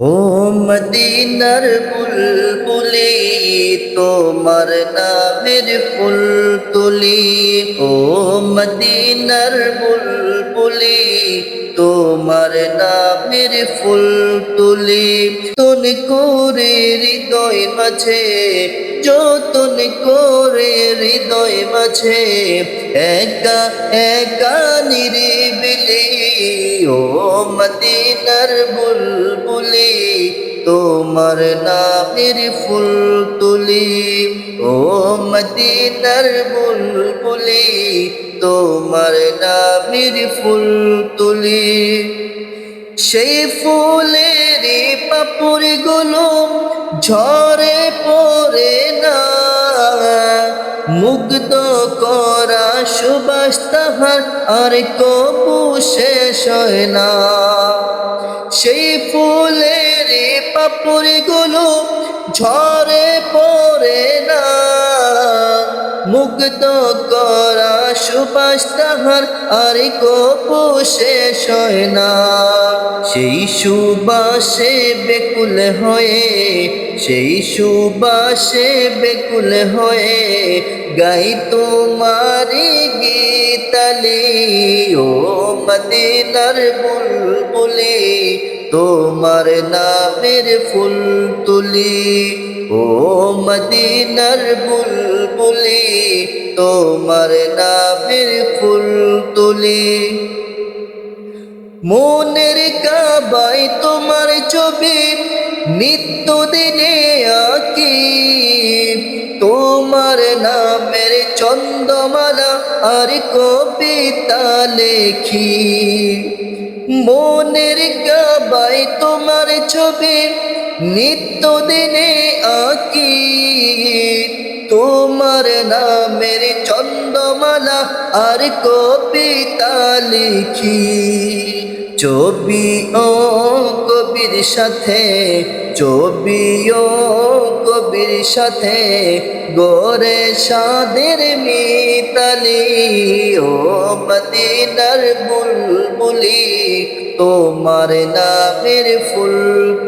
ও মদিনার বুলবুলি, তোমার নামের ফুল তুলি ও মদিনার বুলবুলি, তোমার নামের ফুল তুলি তুন করে হৃদয় মাঝে যতন করে হৃদয় মাঝে একা একা নিরিবিলি, ও মদিনার বুলবুলি, তোমার নামের ফুল তুলি, ও মদিনার বুলবুলি, তোমার নামের ফুল তুলি। সেই ফুলের পাপড়ি গুলো ঝরে পড়ে না। মুগ্ধ করা সুবাস তাহার আর কবু শেষ হয় না। সেই ফুলের পাপড়ি গুলো ঝরে পড়ে না। মুগ্ধ করা সুবাস তাহার আর কবু শেষ হয় না। সেই সুবাসে বেকুল হয়ে সেই সুবাসে বেকুল হয়ে গাই তোমারি গীতালি। ও মদিনার বুলবুলি, তোমার নামের ফুল তুলি ও মদিনার বুলবুলি, তোমার নামের ফুল তুলি মনের কাবাই তোমার ছবি নিত্য দিনে আঁকি। তোমার নামের চন্দ্রমালা আর কবিতা লেখি। মনের কাবাই তোমার ছবি নিত্য দিনে আঁকি। তোমার নামের চন্দ্রমালা আর কবিতা লিখি। ছবি ও কবির সাথে ছবি ও কবির সাথে গোরে সাদের মিতালি। ও মদিনার বুলবুলি, তোমার নামের ফুল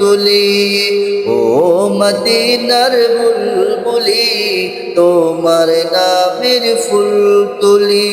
তুলি ও মদিনার বুলবুলি, তোমার নামের ফুল তুলি